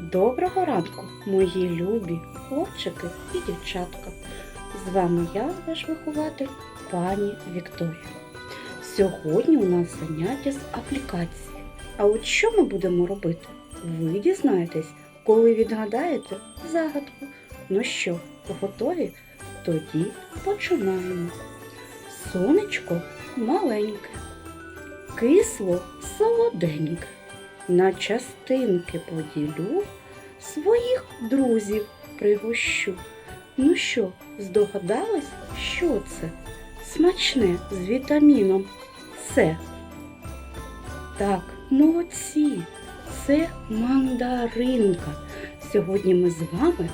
Доброго ранку, мої любі хлопчики і дівчатка. З вами я, ваш вихователь, пані Вікторія. Сьогодні у нас заняття з аплікації. А от що ми будемо робити? Ви дізнаєтесь, коли відгадаєте загадку. Ну що, готові? Тоді починаємо. Сонечко маленьке, кисло солоденьке. На частинки поділю, своїх друзів пригощу. Ну що, здогадались, що це? Смачне з вітаміном С. Так, молодці, це мандаринка. Сьогодні ми з вами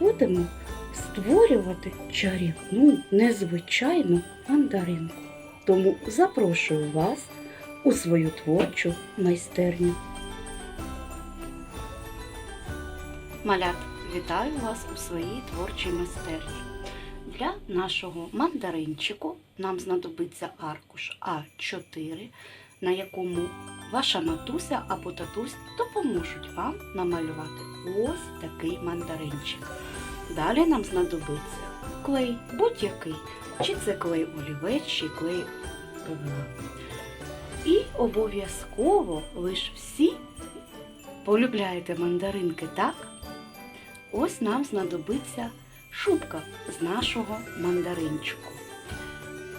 будемо створювати чарівну, незвичайну мандаринку. Тому запрошую вас у свою творчу майстерню. Малят, вітаю вас у своїй творчій майстерні. Для нашого мандаринчику нам знадобиться аркуш А4, на якому ваша матуся або татусь допоможуть вам намалювати ось такий мандаринчик. Далі нам знадобиться клей будь-який, чи це клей олівець, чи клей ПВА. І обов'язково ви ж всі полюбляєте мандаринки, так? Ось нам знадобиться шубка з нашого мандаринчику.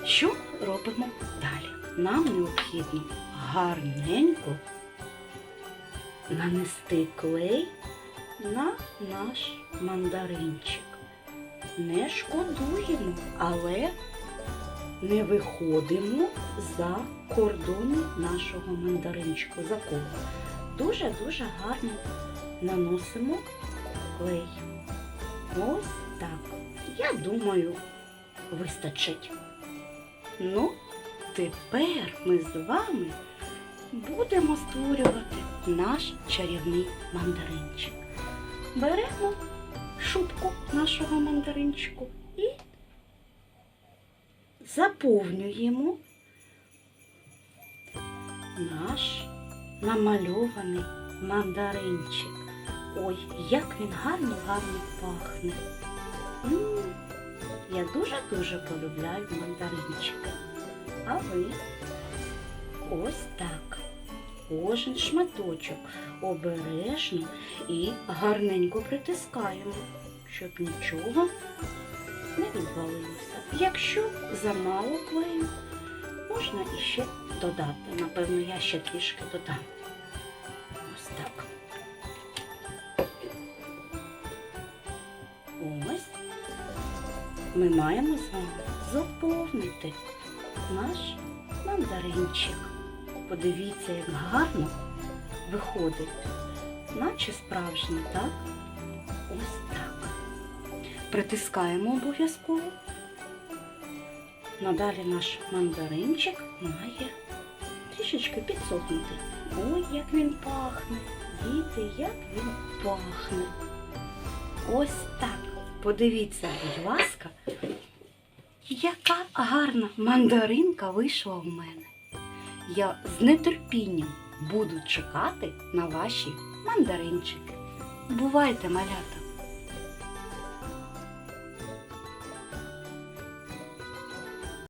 Що робимо далі? Нам необхідно гарненько нанести клей на наш мандаринчик. Не шкодуємо, але не виходимо за кордони нашого мандаринчику. За кого? Дуже-дуже гарно наносимо клей. Ось так. Я думаю, вистачить. Ну, тепер ми з вами будемо створювати наш чарівний мандаринчик. Беремо шубку нашого мандаринчику і заповнюємо наш намальований мандаринчик. Ой, як він гарно гарно пахне. м я дуже-дуже полюбляю мандаринчики. А ви ось так. Кожен шматочок обережно і гарненько притискаємо, щоб нічого не відвалилося. Якщо замало клею, можна іще додати. Напевно, я ще трішки додам. Ми маємо з вами заповнити наш мандаринчик. Подивіться, як гарно виходить, наче справжній, так? Ось так. Притискаємо обов'язково. Надалі наш мандаринчик має трішечки підсохнути. Ой, як він пахне. Діти, як він пахне. Ось так. Подивіться, будь ласка, яка гарна мандаринка вийшла в мене. Я з нетерпінням буду чекати на ваші мандаринчики. Бувайте, малята!